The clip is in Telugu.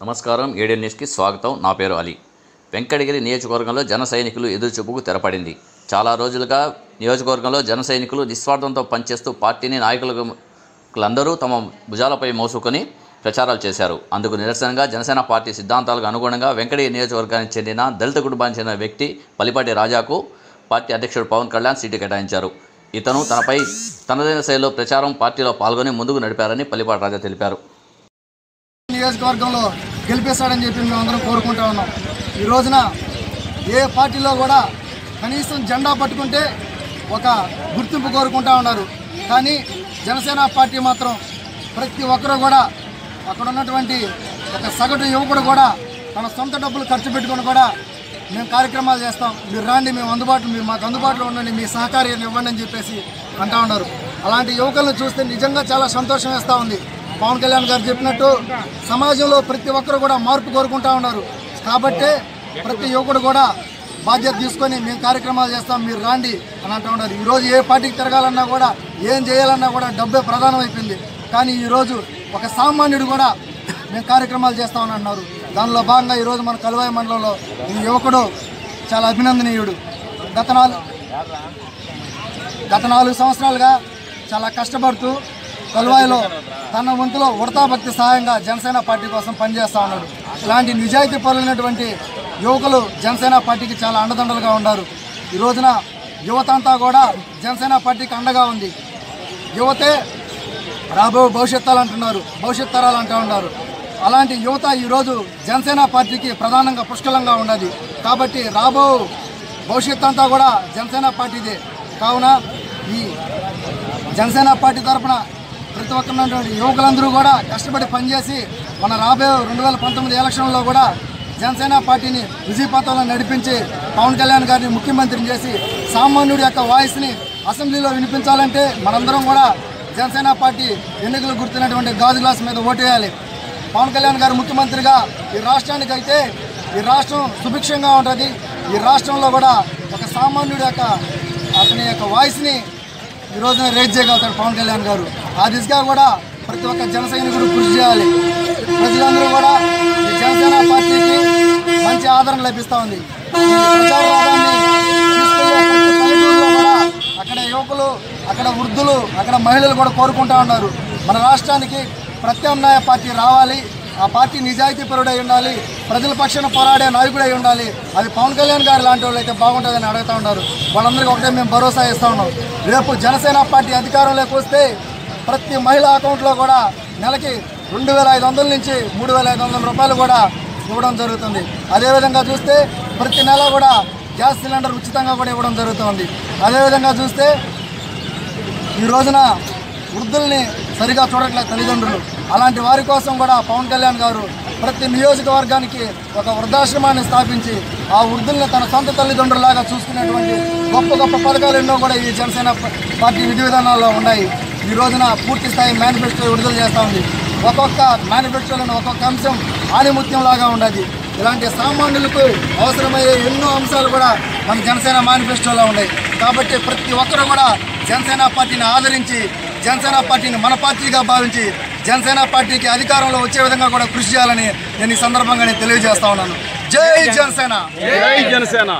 నమస్కారం. ఏడెల్ న్యూస్కి స్వాగతం. నా పేరు అలీ. వెంకటగిరి నియోజకవర్గంలో జన సైనికులు ఎదురుచూపుకు తెరపడింది. చాలా రోజులుగా నియోజకవర్గంలో జన సైనికులు నిస్వార్థంతో పనిచేస్తూ పార్టీని నాయకులందరూ తమ భుజాలపై మోసుకొని ప్రచారాలు చేశారు. అందుకు నిరసనగా జనసేన పార్టీ సిద్ధాంతాలకు అనుగుణంగా వెంకటగిరి నియోజకవర్గానికి చెందిన దళిత కుటుంబానికి చెందిన వ్యక్తి పలిపాటి రాజాకు పార్టీ అధ్యక్షుడు పవన్ కళ్యాణ్ సీటు కేటాయించారు. ఇతను తనపై తనదైన శైలిలో ప్రచారం పార్టీలో పాల్గొని ముందుకు నడిపారని పల్లిపాటి రాజా తెలిపారు. నియోజకవర్గంలో గెలిపేస్తాడని చెప్పి మేము అందరం కోరుకుంటా ఉన్నాం. ఈ రోజున ఏ పార్టీలో కూడా కనీసం జెండా పట్టుకుంటే ఒక గుర్తింపు కోరుకుంటా ఉన్నారు. కానీ జనసేన పార్టీ మాత్రం ప్రతి ఒక్కరూ కూడా అక్కడ ఉన్నటువంటి ఒక సగటు యువకుడు కూడా తన సొంత డబ్బులు ఖర్చు పెట్టుకొని కూడా మేము కార్యక్రమాలు చేస్తాం. మీరు రాండి మేము అందుబాటులో మీరు మాకు అందుబాటులో ఉండండి మీ సహకార్యాన్ని ఇవ్వండి అని చెప్పేసి అంటా ఉన్నారు. అలాంటి యువకులను చూస్తే నిజంగా చాలా సంతోషం వేస్తూ ఉంది. పవన్ కళ్యాణ్ గారు చెప్పినట్టు సమాజంలో ప్రతి ఒక్కరు కూడా మార్పు కోరుకుంటా ఉన్నారు. కాబట్టే ప్రతి యువకుడు కూడా బాధ్యత తీసుకొని మేము కార్యక్రమాలు చేస్తాం మీరు రాండి అని అంటూ ఉన్నారు. ఈరోజు ఏ పార్టీకి తిరగాలన్నా కూడా ఏం చేయాలన్నా కూడా డబ్బే ప్రధానమైపోయింది. కానీ ఈరోజు ఒక సామాన్యుడు కూడా మేము కార్యక్రమాలు చేస్తామని అన్నారు. దానిలో భాగంగా ఈరోజు మన కలువాయి మండలంలో ఈ యువకుడు చాలా అభినందనీయుడు. గత నాలుగు గత నాలుగు సంవత్సరాలుగా చాలా కష్టపడుతూ కలువాయిలో తన వంతులో ఉడతా భక్తి సహాయంగా జనసేన పార్టీ కోసం పనిచేస్తూ ఉన్నాడు. ఇలాంటి నిజాయితీ పరులైనటువంటి యువకులు జనసేన పార్టీకి చాలా అండదండలుగా ఉన్నారు. ఈ రోజున యువత అంతా కూడా జనసేన పార్టీకి అండగా ఉంది. యువతే రాబో భవిష్యత్తాలు అంటున్నారు భవిష్యత్ తరాలు అంటూ ఉన్నారు. అలాంటి యువత ఈరోజు జనసేన పార్టీకి ప్రధానంగా పుష్కలంగా ఉన్నది. కాబట్టి రాబో భవిష్యత్ అంతా కూడా జనసేన పార్టీదే. కావున ఈ జనసేన పార్టీ తరఫున ప్రతి ఒక్క యువకులందరూ కూడా కష్టపడి పనిచేసి మన రాబోయే రెండు వేల పంతొమ్మిది ఎలక్షన్లో కూడా జనసేన పార్టీని విజయపథంలో నడిపించి పవన్ కళ్యాణ్ గారిని ముఖ్యమంత్రిని చేసి సామాన్యుడి యొక్క వాయిస్ని అసెంబ్లీలో వినిపించాలంటే మనందరం కూడా జనసేన పార్టీ ఎన్నికలు గుర్తున్నటువంటి గాజు గ్లాస్ మీద ఓటేయాలి. పవన్ కళ్యాణ్ గారు ముఖ్యమంత్రిగా ఈ రాష్ట్రానికి అయితే ఈ రాష్ట్రం సుభిక్షంగా ఉంటుంది. ఈ రాష్ట్రంలో కూడా ఒక సామాన్యుడి యొక్క అతని యొక్క వాయిస్ని ఈ రోజున రేజ్ చేయగలుగుతాడు పవన్ కళ్యాణ్ గారు. ఆ దిశగా కూడా ప్రతి ఒక్క జన సైనికుడు కృషి చేయాలి. ప్రజలందరూ కూడా ఈ జనసేన పార్టీకి మంచి ఆదరణ లభిస్తూ ఉంది. ఈ పల్లెటూరులో కూడా అక్కడ యువకులు అక్కడ వృద్ధులు అక్కడ మహిళలు కూడా కోరుకుంటా ఉన్నారు. మన రాష్ట్రానికి ప్రత్యామ్నాయ పార్టీ రావాలి. ఆ పార్టీ నిజాయితీ పరుడై ఉండాలి. ప్రజల పక్షాన పోరాడే నాయకుడై ఉండాలి. అది పవన్ కళ్యాణ్ గారు లాంటి వాళ్ళు అయితే బాగుంటుందని అడుగుతా ఉన్నారు. వాళ్ళందరికీ ఒకటే మేము భరోసా ఇస్తూ ఉన్నాం. రేపు జనసేన పార్టీ అధికారంలోకి వస్తే ప్రతి మహిళ అకౌంట్లో కూడా నెలకి రెండు వేల ఐదు వందల నుంచి మూడు వేల ఐదు వందల రూపాయలు కూడా ఇవ్వడం జరుగుతుంది. అదేవిధంగా చూస్తే ప్రతి నెల కూడా గ్యాస్ సిలిండర్ ఉచితంగా కూడా ఇవ్వడం జరుగుతుంది. అదేవిధంగా చూస్తే ఈ రోజున వృద్ధుల్ని సరిగా చూడట్లేదు తల్లిదండ్రులు. అలాంటి వారి కోసం కూడా పవన్ కళ్యాణ్ గారు ప్రతి నియోజకవర్గానికి ఒక వృద్ధాశ్రమాన్ని స్థాపించి ఆ వృద్ధుల్ని తన సొంత తల్లిదండ్రులాగా చూసుకునేటువంటి గొప్ప గొప్ప పథకాలు ఎన్నో కూడా ఈ జనసేన పార్టీ విధి విధానాల్లో ఉన్నాయి. ఈ రోజున పూర్తి స్థాయి మేనిఫెస్టో విడుదల చేస్తూ ఉంది. ఒక్కొక్క మేనిఫెస్టోలను ఒక్కొక్క అంశం ఆణిముత్యంలాగా ఉన్నది ఇలాంటి సామాన్యులకు అవసరమయ్యే ఎన్నో అంశాలు కూడా మన జనసేన మేనిఫెస్టోలో ఉన్నాయి. కాబట్టి ప్రతి ఒక్కరు కూడా జనసేన పార్టీని ఆదరించి జనసేన పార్టీని మన పార్టీగా భావించి జనసేన పార్టీకి అధికారంలో వచ్చే విధంగా కూడా కృషి చేయాలని నేను ఈ సందర్భంగా నేను తెలియజేస్తా ఉన్నాను. జై జనసేన! జై జనసేన!